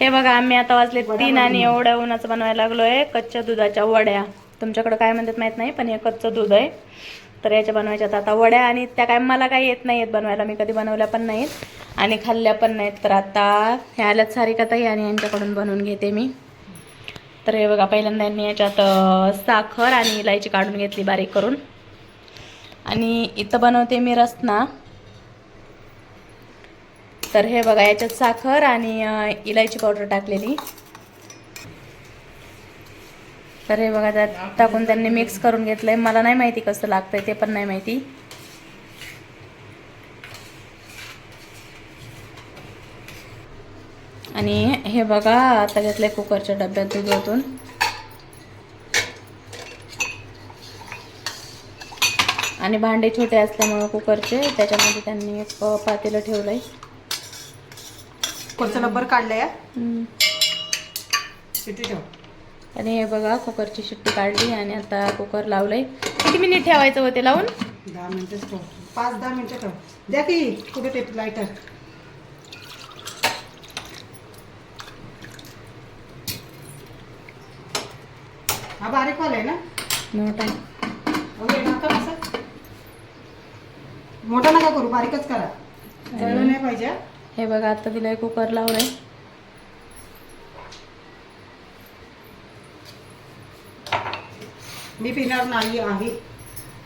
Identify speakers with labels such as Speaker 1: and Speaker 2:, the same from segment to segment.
Speaker 1: हे बघा आम्ही आता वाजले तीन आणि एवढ्या उन्हाचं बनवायला लागलोय. कच्च्या दुधाच्या वड्या. तुमच्याकडे काय म्हणतात माहीत नाही पण हे कच्चं दूध आहे. तर याच्या बनवायच्यात आता वड्या आणि त्या काय मला काही येत नाही येत बनवायला. मी कधी बनवल्या पण नाहीत आणि खाल्ल्या पण नाहीत. तर आता हे आल्यात सारिकाताई आणि यांच्याकडून बनवून घेते मी. तर हे बघा पहिल्यांदा यांनी याच्यात साखर आणि इलायची काढून घेतली बारीक करून. आणि इथं बनवते मी रसना. तर हे बघा याच्यात साखर आणि इलायची पावडर टाकलेली. तर हे बघा त्यात टाकून त्यांनी मिक्स करून घेतलंय. मला नाही माहिती कसं लागतंय ते पण नाही माहिती. आणि हे बघा आता घेतलंय कुकरच्या डब्यात दूध ओतून आणि भांडे छोटे असल्यामुळं कुकरचे त्याच्यामध्ये त्यांनी एक पातेलं पातेलं ठेवलंय.
Speaker 2: कोणचं नंबर काढलाय ठेव.
Speaker 1: आणि हे बघा कुकरची शिट्टी काढली आणि आता कुकर लावलंय. किती मिनिट ठेवायचं होते लावून?
Speaker 2: दहा मिनिटच ठेव. पाच दहा मिनिटं ठेव. द्या की कुठे टेप लाईटर हा बारीक वाला आहे ना?
Speaker 1: मोठा
Speaker 2: नका मोठा नका करू बारीकच करा. नाही पाहिजे हा.
Speaker 1: बघा आता दिलंय कुकर लावलंय.
Speaker 2: मी पिणार नाही आहे.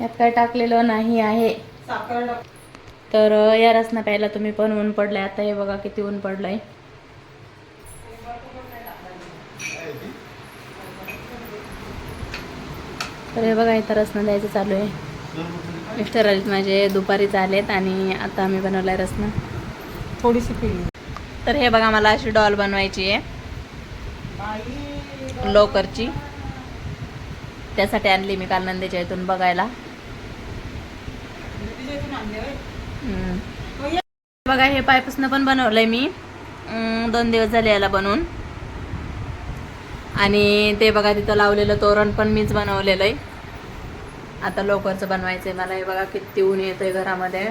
Speaker 1: यात काय टाकलेलं नाही आहे.
Speaker 2: साखर टाक.
Speaker 1: तर या रसना प्यायला तुम्ही पण ऊन पडलंय. आता हे बघा किती ऊन पडलंय. तर हे बघा इथं रसना द्यायचं चालू आहे. मिस्टर आलेत माझे दुपारीच आलेत आणि आता आम्ही बनवलाय रसना.
Speaker 2: थोडीशी पिली.
Speaker 1: तर हे बघा मला अशी डॉल बनवायची आहे. लोकरची. त्यासाठी आणली मी काल नंदेच्या इथून बघायला. बघा हे पायपासून पण बनवलंय मी. दोन दिवस झाले याला बनवून. आणि ते बघा तिथं लावलेलं तोरण पण मीच बनवलेलं आहे आता लोकरचं बनवायचंय. मला हे बघा किती ऊन येतंय घरामध्ये.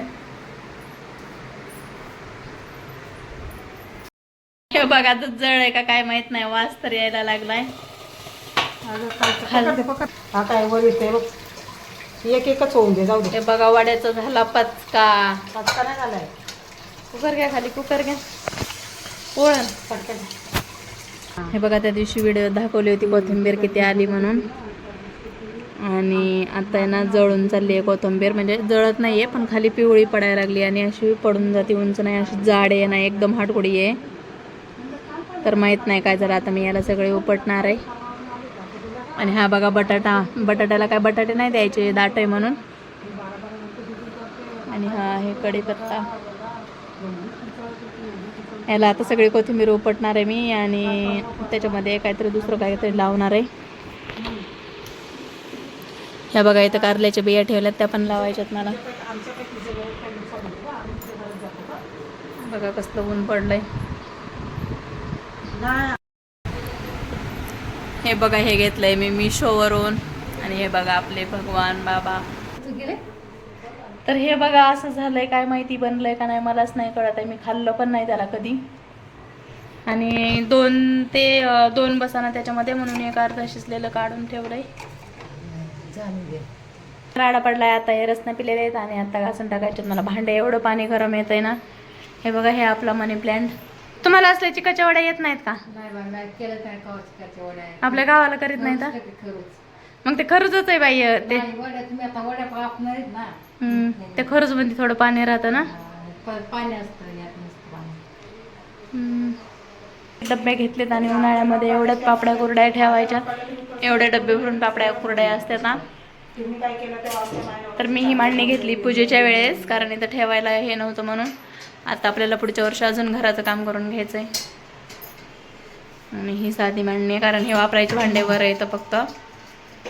Speaker 1: हे बघा तर जळ आहे का काय माहीत नाही वास तर यायला लागलाय.
Speaker 2: हा काय वर येते बघ. एक एकच होऊन दे जाऊ दे.
Speaker 1: हे बघा वड्याचा झाला पचका.
Speaker 2: नाही झालाय.
Speaker 1: कुकर घ्या खाली कुकर घ्या. पोळण हे बघा त्या दिवशी व्हिडिओ दाखवली होती कोथिंबीर किती आली म्हणून. आणि आता आहे ना जळून चालली आहे कोथिंबीर. म्हणजे जळत नाही आहे पण खाली पिवळी पडायला लागली आणि अशी पडून जाते उंच नाही अशी जाड आहे ना एकदम हाटकोडी आहे. तर माहीत नाही काय झालं. आता मी याला सगळे उपटणार आहे. आणि हा बघा बटाटा. बटाट्याला काय बटाटे नाही द्यायचे दाट आहे म्हणून. आणि हा आहे कढीपत्ता. याला आता सगळी कोथिंबीर उपटणार आहे मी आणि त्याच्यामध्ये काहीतरी दुसरं काहीतरी लावणार आहे. ह्या बघा इथं कारल्याच्या बिया ठेवल्यात त्या पण लावायच्यात मला. बघा कसलं ऊन पडलंय. हे बघा हे घेतलंय मी मिशोवरून. आणि हे बघा आपले भगवान बाबा. तर हे बघा असं झालंय काय माहिती बनलंय का नाही मलाच नाही कळत आहे. मी खाल्लं पण नाही त्याला कधी. आणि दोन ते दोन बसाना त्याच्यामध्ये म्हणून एक अर्धा शिजलेलं काढून ठेवलंय. राडा पडलाय आता हे रसना पिलेले आहेत आणि आता घासून टाकायचे मला भांडे एवढं पाणी गरम येत आहे ना. हे बघा हे आपला मनी प्लॅन्ट तुम्हाला असल्या चिकाच्या वड्या येत नाहीत का? आपल्या गावाला करीत नाही का मग ते खरंच आहे बाई ते हम्म, ते खरंच मध्ये थोडं पाणी राहतं ना? हम्म. डब्बे घेतलेत आणि उन्हाळ्यामध्ये एवढ्याच पापड्या कुरड्या ठेवायच्या. एवढे डबे भरून पापड्या कुरड्या असतात ना. तर मी ही मांडणी घेतली पूजेच्या वेळेस कारण इथं ठेवायला हे नव्हतं म्हणून. आता आपल्याला पुढच्या वर्षी अजून घराचं काम करून घ्यायचं आहे आणि ही साधी मांडणी आहे कारण हे वापरायचे भांडे वर येतं फक्त.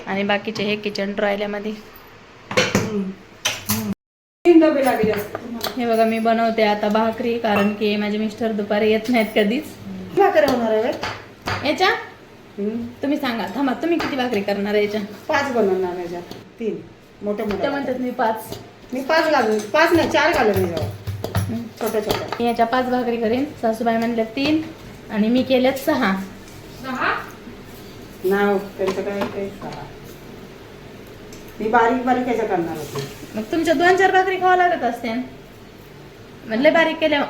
Speaker 1: आणि बाकीचे हे किचन
Speaker 2: लागले
Speaker 1: हे बघा मी बनवते आता भाकरी कारण की माझे मिस्टर दुपारी येत नाहीत कधीच.
Speaker 2: भाकरी होणार आहे
Speaker 1: याच्या. तुम्ही सांगा थांबा तुम्ही किती भाकरी करणार आहे याच्या?
Speaker 2: पाच बनवणार आहे याच्यात. तीन. मोठे
Speaker 1: त्या
Speaker 2: मोठे
Speaker 1: म्हणतात मी पाच.
Speaker 2: मी पाच घालून पाच नाही चार घालून. छोट्या छोट्या.
Speaker 1: मी याच्या पाच भाकरी करीन. सासूबाई म्हणल्या तीन. आणि मी केल्यात सहा.
Speaker 2: नाव त्यांचं काय काही करा मी बारीक बारीक याच्या करणार होते.
Speaker 1: मग तुमच्या दोन चार भाकरी खावा लागत असते म्हणले बारीक केल्या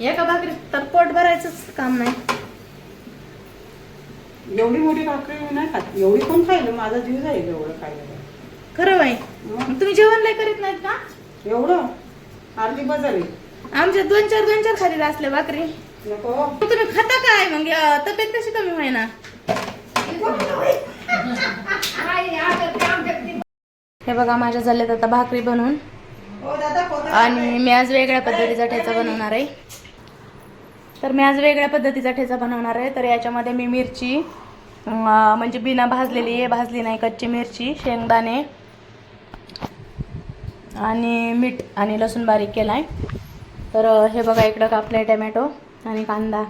Speaker 1: एका भाकरी तर पोट भरायचंच काम नाही.
Speaker 2: एवढी मोठी भाकरी मी नाही खात. एवढी कोण खायला माझा जीव जाईल एवढं खायला.
Speaker 1: खरं बाई.
Speaker 2: मग?
Speaker 1: मग तुम्ही जेवण लय करीत नाहीत का?
Speaker 2: एवढं? अर्धी
Speaker 1: आमच्या दोन चार दोन चार खाली असल्या भाकरी.
Speaker 2: नको.
Speaker 1: तुम्ही खाता काय? मग तब्येत कशी कमी होईना हे बघा माझ्या झाल्यात आता भाकरी बनवून.
Speaker 2: हो
Speaker 1: आणि मी आज वेगळ्या पद्धतीचा ठेचा बनवणार आहे. तर मी आज वेगळ्या पद्धतीचा ठेचा बनवणार आहे. तर याच्यामध्ये मी मिरची म्हणजे बिना भाजलेली आहे भाजली नाही कच्ची मिरची शेंगदाणे आणि मीठ आणि लसूण बारीक केला आहे तर हे बघा इकडं कापलं आहे टमॅटो आणि कांदा.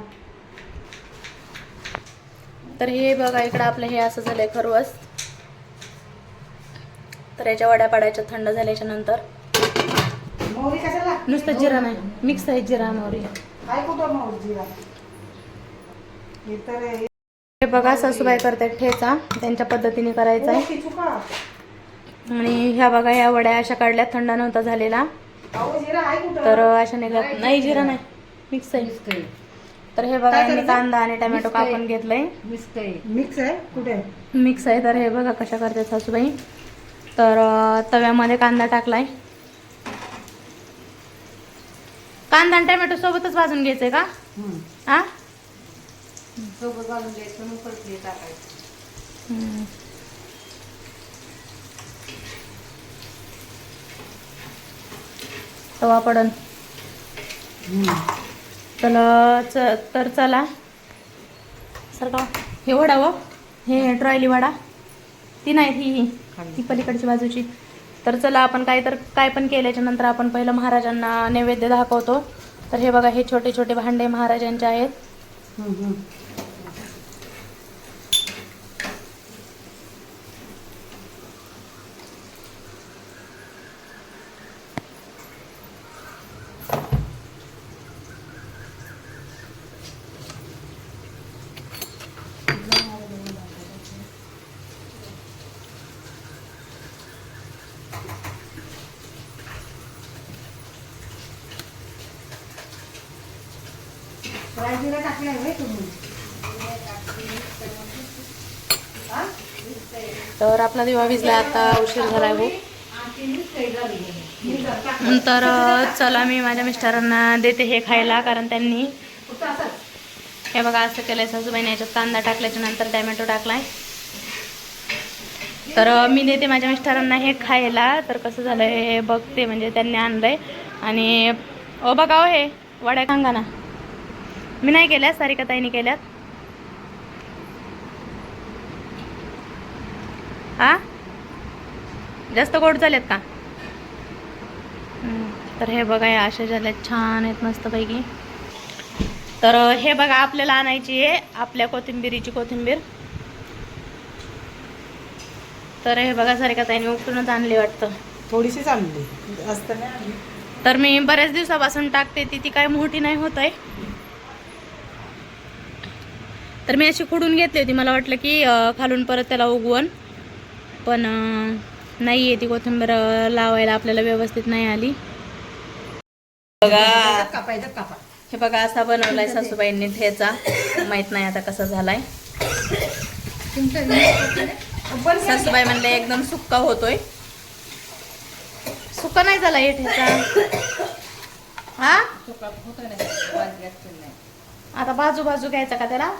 Speaker 1: तर हे बघा इकडं आपलं हे असं झालं आहे खरवस. तर याच्या वड्या पाडायच्या थंड
Speaker 2: झाल्याच्यानंतर.
Speaker 1: नुसतं जिरा नाही मिक्स आहे जिरा मोहरी.
Speaker 2: जिरा? हे
Speaker 1: बघा सासूबाई करतात ठेचा. त्यांच्या पद्धतीने करायचा आहे आणि ह्या बघा ह्या वड्या अशा काढल्या थंड नव्हता झालेला. तर अशा निघत नाही जिरा नाही. मिक्स आहे. तर हे बघा मी कांदा आणि टमॅटो कापून घेतलंय.
Speaker 2: मिक्स आहे. कुठे?
Speaker 1: मिक्स आहे. तर हे बघा कशा करतात सासूबाई. तर तव्यामध्ये कांदा टाकलाय. कांदा आणि टमॅटो सोबतच भाजून घ्यायचंय का. हा
Speaker 2: सोबत मग हे टाकायचं.
Speaker 1: तवा पडन. चला च तर चला. सर का हे वडा व हे ट्रॉयली वडा. ती नाही ही. ही ती पलीकडची बाजूची. तर चला आपण काय तर काय पण केल्याच्यानंतर आपण पहिलं महाराजांना नैवेद्य दाखवतो. तर हे बघा हे छोटे छोटे भांडे महाराजांचे आहेत.
Speaker 2: हम्म, टाकले आहे तुम्ही.
Speaker 1: तर आपला दिवा विजला आता उशीर झालाय हो. नंतर चला मी माझ्या मिस्टरांना देते हे खायला कारण त्यांनी हे बघा असं केलंय सासूबाईने याच्यात कांदा टाकल्याच्या नंतर टॅमॅटो टाकलाय. तर मी देते माझ्या मिस्टरांना हे खायला तर कसं झालं हे बघते म्हणजे त्यांनी आणलंय. आणि ओ बघा हो हे वड्या सांगा ना. मी नाही केल्या सारिका ताईने केल्यात. आ? जास्त गोड झालेत का? तर हे बघा या अशा झाल्यात. छान आहेत मस्तपैकी. तर हे बघा आपल्याला आणायची आहे आपल्या कोथिंबिरीची कोथिंबीर. तर हे बघा सारिका ताईने उपटूनच आणली वाटतं.
Speaker 2: थोडीशीच आणली. असतं
Speaker 1: तर मी बऱ्याच दिवसापासून टाकते ती ती काय मोठी नाही होत आहे. तर मी अशी खुडून घेतली होती. मला वाटलं की खालून परत त्याला उगवण. पण नाही आहे ती कोथिंबीर लावायला आपल्याला व्यवस्थित नाही आली. बघा. हे बघा असा बनवलाय सासूबाईंनी ठेचा. माहीत नाही आता कसा झालाय. सासूबाई म्हणले एकदम सुक्का होतोय. सुका नाही झाला हे ठेचा. हा? आता बाजू बाजू घ्यायचा का त्याला?